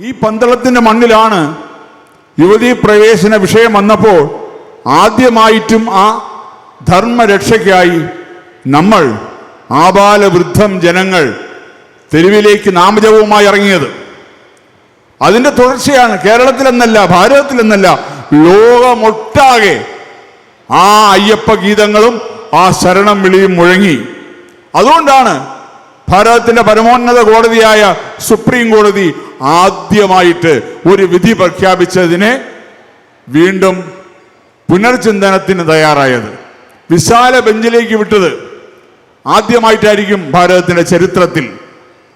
ഈ പന്തളത്തിന്റെ മണ്ണിലാണ് യുവതീ പ്രവേശന വിഷയം വന്നപ്പോൾ ആദ്യമായിട്ടും ആ ധർമ്മരക്ഷയ്ക്കായി നമ്മൾ ആബാലവൃദ്ധം ജനങ്ങൾ തെരുവിലേക്ക് നാമജപവുമായി ഇറങ്ങിയത്. അതിന്റെ തുടർച്ചയാണ് കേരളത്തിലെന്നല്ല ഭാരതത്തിലെന്നല്ല ലോകമൊട്ടാകെ ആ അയ്യപ്പ ഗീതങ്ങളും ആ ശരണം വിളിയും മുഴങ്ങി. അതുകൊണ്ടാണ് ഭാരതത്തിന്റെ പരമോന്നത കോടതിയായ സുപ്രീം കോടതി ആദ്യമായിട്ട് ഒരു വിധി പ്രഖ്യാപിച്ചതിനെ വീണ്ടും പുനർചിന്തനത്തിന് തയ്യാറായത്. വിശാല ബെഞ്ചിലേക്ക് വിട്ടത് ആദ്യമായിട്ടായിരിക്കും ഭാരതത്തിന്റെ ചരിത്രത്തിൽ.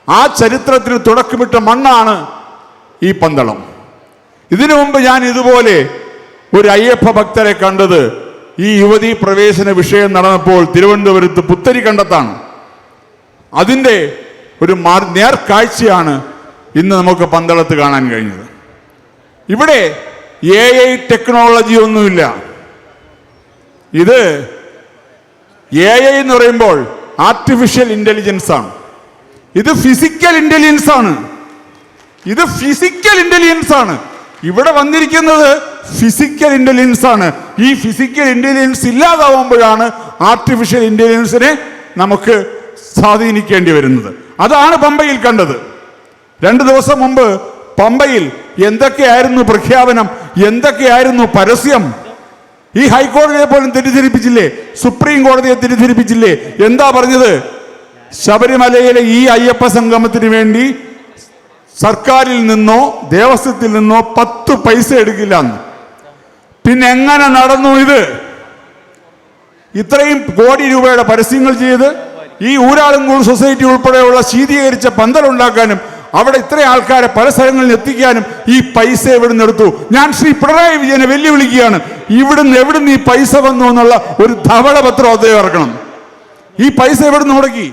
ആ ചരിത്രത്തിന് തുടക്കമിട്ട മണ്ണാണ് ഈ പന്തളം. ഇതിനു മുമ്പ് ഞാൻ ഇതുപോലെ ഒരു അയ്യപ്പ ഭക്തരെ കണ്ടത്. ഈ യുവതി പ്രവേശന വിഷയം നടന്നപ്പോൾ തിരുവനന്തപുരത്ത് പുത്തരിക്കണ്ടത്താണ് അതിന്റെ ഒരു മാർ- നേർക്കാഴ്ചയാണ് ഇന്ന് നമുക്ക് പന്തളത്ത് കാണാൻ കഴിഞ്ഞത്. ഇവിടെ എ ഐ ടെക്നോളജി ഒന്നുമില്ല. ഇത് എ ഐ എന്ന് പറയുമ്പോൾ ആർട്ടിഫിഷ്യൽ ഇന്റലിജൻസ് ആണ്. ഇത് ഫിസിക്കൽ ഇന്റലിജൻസ് ആണ്. ഇത് ഫിസിക്കൽ ഇന്റലിജൻസ് ആണ്. ഇവിടെ വന്നിരിക്കുന്നത് ഫിസിക്കൽ ഇന്റലിജൻസ് ആണ്. ഈ ഫിസിക്കൽ ഇന്റലിജൻസ് ഇല്ലാതാവുമ്പോഴാണ് ആർട്ടിഫിഷ്യൽ ഇന്റലിജൻസിനെ നമുക്ക് സ്വാധീനിക്കേണ്ടി വരുന്നത്. അതാണ് പമ്പയിൽ കണ്ടത്. രണ്ട് ദിവസം മുമ്പ് പമ്പയിൽ എന്തൊക്കെയായിരുന്നു പ്രഖ്യാപനം എന്തൊക്കെയായിരുന്നു പരസ്യം? ഈ ഹൈക്കോടതിയെ പോലും തെറ്റിദ്ധരിപ്പിച്ചില്ലേ? സുപ്രീം കോടതിയെ തെറ്റിദ്ധരിപ്പിച്ചില്ലേ? എന്താ പറഞ്ഞത്? ശബരിമലയിലെ ഈ അയ്യപ്പ സംഗമത്തിന് വേണ്ടി സർക്കാരിൽ നിന്നോ ദേവസ്വത്തിൽ നിന്നോ പത്ത് പൈസ എടുക്കില്ല എന്ന് പിന്നെ എങ്ങനെ നടന്നു ഇത്? ഇത്രയും കോടി രൂപയുടെ പരസ്യങ്ങൾ ചെയ്ത് ഈ ഊരാളുംകൂർ സൊസൈറ്റി ഉൾപ്പെടെയുള്ള ശീതീകരിച്ച പന്തലുണ്ടാക്കാനും അവിടെ ഇത്രയും ആൾക്കാരെ പല സ്ഥലങ്ങളിൽ എത്തിക്കാനും ഈ പൈസ എവിടെ നിന്ന് എടുത്തു? ഞാൻ ശ്രീ പിണറായി വിജയനെ വെല്ലുവിളിക്കുകയാണ്. ഇവിടുന്ന് എവിടുന്ന് ഈ പൈസ വന്നു എന്നുള്ള ഒരു ധവളപത്രം അദ്ദേഹം ഇറക്കണം. ഈ പൈസ എവിടുന്ന് മുടക്കി?